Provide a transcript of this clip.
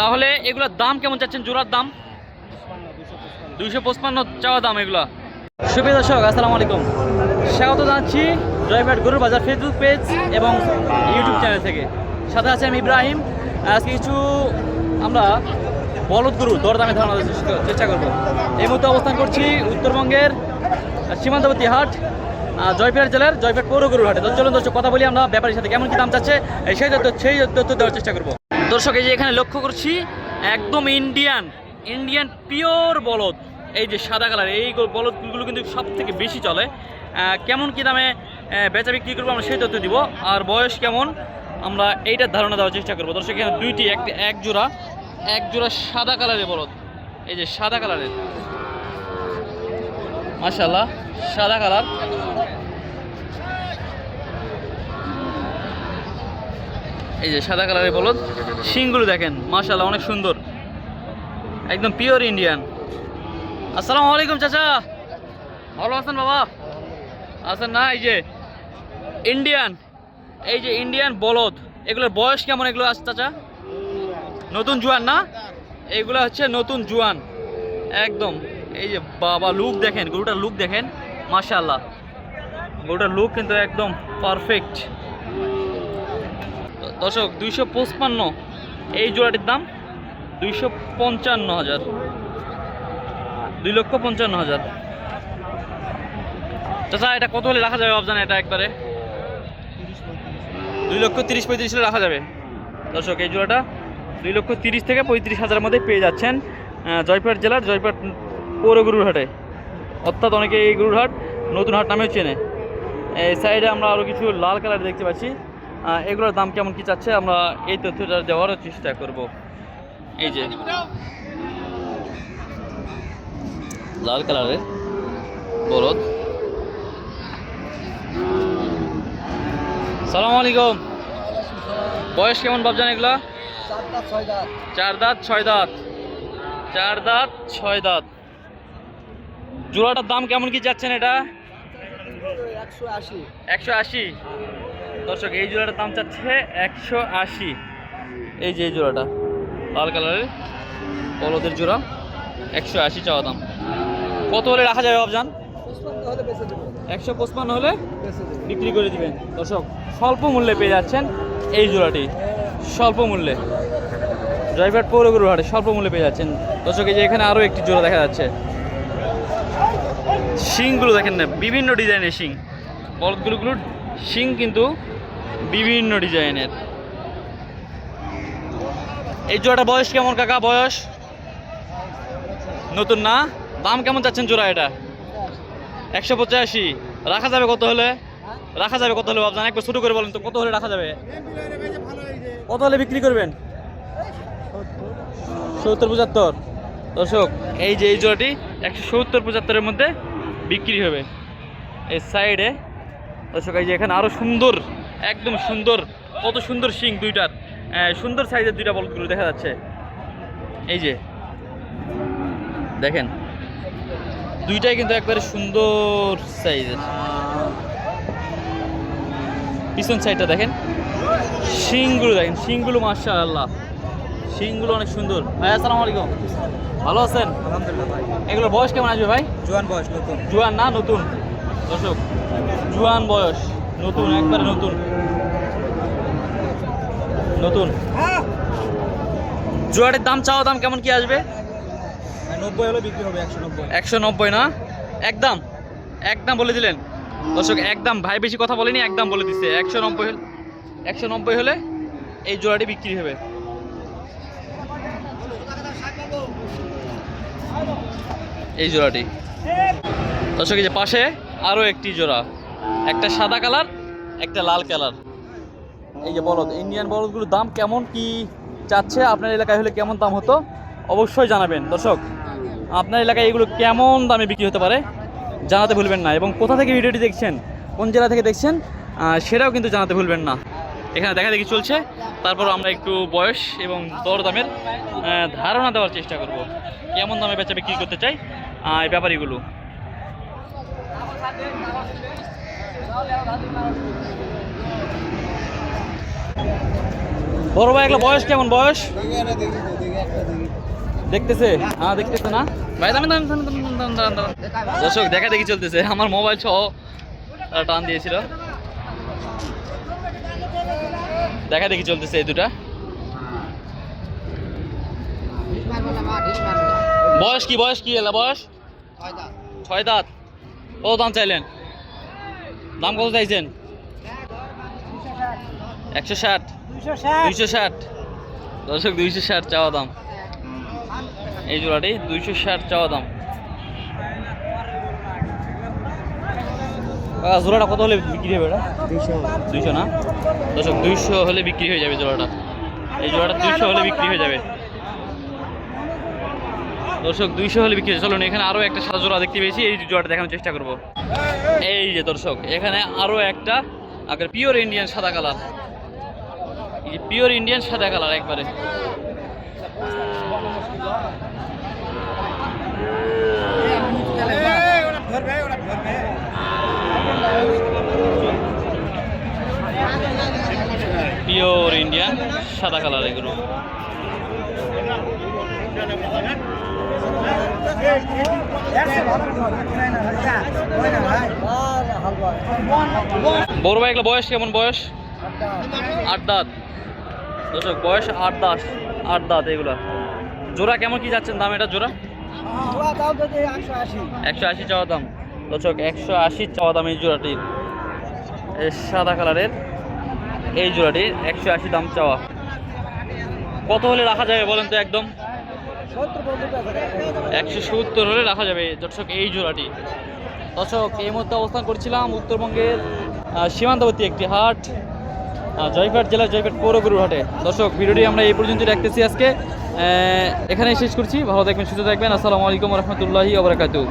তাহলে এগুলোর দাম কেমন চাচ্ছেন? জোড়ার দাম? দুইশো পঁচপান্ন চাওয়া দাম এগুলা। সুপ্রিয় দর্শক আসসালামু আলাইকুম। স্বাগত জানাচ্ছি জয়পেট গরুর বাজার ফেসবুক পেজ এবং ইউটিউব চ্যানেল থেকে। সাথে আছে আমি ইব্রাহিম। আজকে কিছু আমরা বলদ গরু দরদামে ধারণা চেষ্টা- করব। এই মুহূর্তে অবস্থান করছি উত্তরবঙ্গের সীমান্তবর্তী হাট আহ, জয়পুরহাট জেলার জয়পুরহাট পৌর গরুর হাটে। চলুন দর্শক কথা বলি আমরা। ব্যাপারীর সাথে কেমন কি দাম চাচ্ছে সেই তথ্য সেই তথ্য দেওয়ার চেষ্টা করব। দর্শক, এই যে এখানে লক্ষ্য করছি, একদম ইন্ডিয়ান ইন্ডিয়ান পিওর বলদ। এই যে সাদা কালার এই বলদগুলো কিন্তু সব থেকে বেশি চলে। কেমন কি দামে বেচা বিক্রি করব আমরা সেই তথ্য দিব। আর বয়স কেমন, আমরা এইটার ধারণা দেওয়ার চেষ্টা করব। দর্শক, এখানে দুইটি এক এক জোড়া এক জোড়া সাদা কালারের বলদ। এই যে সাদা কালারের মাশাল্লাহ সাদা কালার এই যে সাদা কালারের বলদ শিংগুলো দেখেন মাশাল্লাহ অনেক সুন্দর। একদম পিওর ইন্ডিয়ান আসসালামু আলাইকুম চাচা। ভালো আছেন বাবা? আছেন না? এই যে ইন্ডিয়ান এই যে ইন্ডিয়ান বলদ। এগুলোর বয়স কেমন এগুলো আছে চাচা? নতুন জুয়ান না? এগুলো হচ্ছে নতুন জুয়ান। একদম। এই যে বাবা লুক দেখেন, গরুটার লুক দেখেন। মাশাল্লাহ গরুটার লুক কিন্তু একদম পারফেক্ট দর্শক দুইশো পঁচপান্ন। এই জোড়াটির দাম দুইশো পঞ্চান্ন হাজার। দুই লক্ষ পঞ্চান্ন হাজার। চাচা এটা কত হলে রাখা যাবে ভাবছেন এটা একবারে? দুই লক্ষ তিরিশ পঁয়ত্রিশ হলে রাখা যাবে। দর্শক এই জোড়াটা দুই লক্ষ তিরিশ থেকে পঁয়ত্রিশ হাজারের মধ্যে পেয়ে যাচ্ছেন আহ, জয়পুরহাট জেলার জয়পুরহাট পৌর গুরুরহাটে। অর্থাৎ অনেকে এই গুরুরহাট নতুন হাট নামেও চেনে। এই সাইডে আমরা আরও কিছু লাল কালার দেখতে পাচ্ছি। এগুলোর দাম কেমন কি চাচ্ছে? আমরা এই তথ্যটা দেওয়ারও চেষ্টা করব। এই যে। লাল কালারের বলদ। সালাম আলাইকুম। বয়স কেমন ভাবছেন এগুলা? চার দাঁত ছয় দাঁত। চার দাঁত ছয় দাঁত। জোড়াটার দাম কেমন কি যাচ্ছেন এটা? একশো আশি। একশো আশি। দর্শক, এই জোড়াটার দাম চাচ্ছে একশো আশি। এই যে এই জোড়াটা। লাল কালারের বলদের জোড়া, একশো আশি চাওয়া দাম। কত হলে রাখা যাবে ভাবজান? একশো পঁচপান্ন হলে বিক্রি করে দিবেন। দর্শক, স্বল্প মূল্যে পেয়ে যাচ্ছেন এই জোড়াটি। স্বল্প মূল্যে। ড্রাইভার পৌরগুরু হাটে স্বল্প মূল্যে পেয়ে যাচ্ছেন। দর্শক, এই যে এখানে আরও একটি জোড়া দেখা যাচ্ছে। শিংগুলো দেখেন না, বিভিন্ন ডিজাইনের শিং। বলদগুলোগুলোর শিং কিন্তু বিভিন্ন ডিজাইনের। এই জোড়াটা বয়স কেমন, কাকা? বয়স? নতুন না? দাম কেমন চাচ্ছেন জোড়া এটা? একশো পঁচাশি। রাখা যাবে কত হলে? রাখা যাবে কত হলে ভাবছেন? একবার ছোটো করে বলেন তো, কত হলে রাখা যাবে? কত হলে বিক্রি করবেন? সত্তর পঁচাত্তর। দর্শক, এই যে এই জোড়াটি একশো সত্তর পঁচাত্তরের মধ্যে বিক্রি হবে। এই সাইডে দর্শক, এই যে এখানে আরও সুন্দর একদম সুন্দর কত সুন্দর শিং দুইটার। সুন্দর সাইজের দুইটা বলদগুলো দেখা যাচ্ছে। এই যে দেখেন দুইটাই কিন্তু একবারে সুন্দর সাইজের। পিছন সাইডটা দেখেন শিংগুলো দেখেন শিংগুলো মার্শাল আল্লাহ শিংগুলো অনেক সুন্দর। ভাই আসসালামু আলাইকুম। ভালো আছেন? আলহামদুলিল্লাহ ভাই। এগুলোর বয়স কেমন আসবে ভাই? জোয়ান বয়স নতুন। জুয়ান না নতুন। দর্শক জুয়ান বয়স। নতুন একবারে নতুন। নতুন। জুয়ারের দাম চাওয়া দাম কেমন কি আসবে? নব্বই হলে বিক্রি হবে একশো নব্বই। একশো নব্বই না? একদম একদম বলে দিলেন। দর্শক একদম ভাই বেশি কথা বলেনি একদম বলে দিচ্ছে একশো নব্বই হলে একশো নব্বই হলে এই জোড়াটি বিক্রি হবে। এই জোড়াটি। দর্শক এই যে পাশে আরও একটি জোড়া। একটা সাদা কালার একটা লাল কালার। এই যে বলদ ইন্ডিয়ান বলদগুলোর দাম কেমন কি চাচ্ছে? আপনার এলাকায় হলে কেমন দাম হতো? অবশ্যই জানাবেন। দর্শক, আপনার এলাকায় এগুলো কেমন দামে বিক্রি হতে পারে জানাতে ভুলবেন না। এবং কোথা থেকে ভিডিওটি দেখছেন, কোন জেলা থেকে দেখছেন সেটাও কিন্তু জানাতে ভুলবেন না। এখানে দেখা দেখি চলছে। তারপর আমরা একটু বয়স এবং দর দামের ধারণা দেওয়ার চেষ্টা করব। কেমন দামে বেচা বিক্রি করতে চাই এই ব্যাপারীগুলো। বড় ভাই, এগুলো বয়স কেমন? বয়স? দেখতেছে? হ্যাঁ দেখতেছে না? ভাই দাম দাম দর্শক, দেখা দেখি চলতেছে। আমার মোবাইল সহ টান দিয়েছিল। দেখা দেখি চলতেছে এই দুটা। বয়স কি বয়স কি এলা, বয়স? ছয় দাঁত। ও দাম চাইলেন। দাম কত চাইছেন? একশো ষাট। দুইশো ষাট। দর্শক দুইশো ষাট চাওয়া দাম। এই জোড়াটি দুইশো ষাট চাওয়া দাম। জোড়াটা কত হলে বিক্রি হবে এটা? দুইশো না? দর্শক দুইশো হলে বিক্রি হয়ে যাবে জোড়াটা। এই জোড়াটা দুইশো হলে বিক্রি হয়ে যাবে। দর্শক, দুইশো হলে বিক্রি চলুন, এখানে আরও একটা সাদা জোড়া দেখতে পেয়েছি। এই জোড়াটা দেখানোর চেষ্টা করব। এই যে দর্শক, এখানে আরও একটা, আগে পিওর ইন্ডিয়ান সাদা কালার। এই পিওর ইন্ডিয়ান সাদা কালার একবারে। পিওর ইন্ডিয়ান সাদা কালার এগুলো। বড় ভাই, এগুলো বয়স কেমন বয়স? আট দাঁত। দর্শক, বয়স আট দাঁত আট দাঁত এগুলা। জোড়া কেমন কি যাচ্ছেন দাম এটা জোড়া? একশো আশি চাওয়া দাম। দর্শক, একশো আশি চাওয়া দাম এই জোড়াটির। সাদা কালারের এই জোড়াটির একশো আশি দাম চাওয়া। কত হলে রাখা যাবে বলেন তো একদম? একশো সত্তর হলে রাখা যাবে দর্শক এই জোড়াটি। দর্শক, এই মুহূর্তে অবস্থান করছিলাম উত্তরবঙ্গের সীমান্তবর্তী একটি হাট জয়ঘাট জেলার জয়ঘাট পৌরগুরুর হাটে দর্শক, ভিডিওটি আমরা এই পর্যন্ত রাখতেছি আজকে। এখানেই শেষ করছি। ভালো থাকবেন, সুস্থ থাকবেন। আসসালামু আলাইকুম রহমতুল্লাহি ওবরাকাতু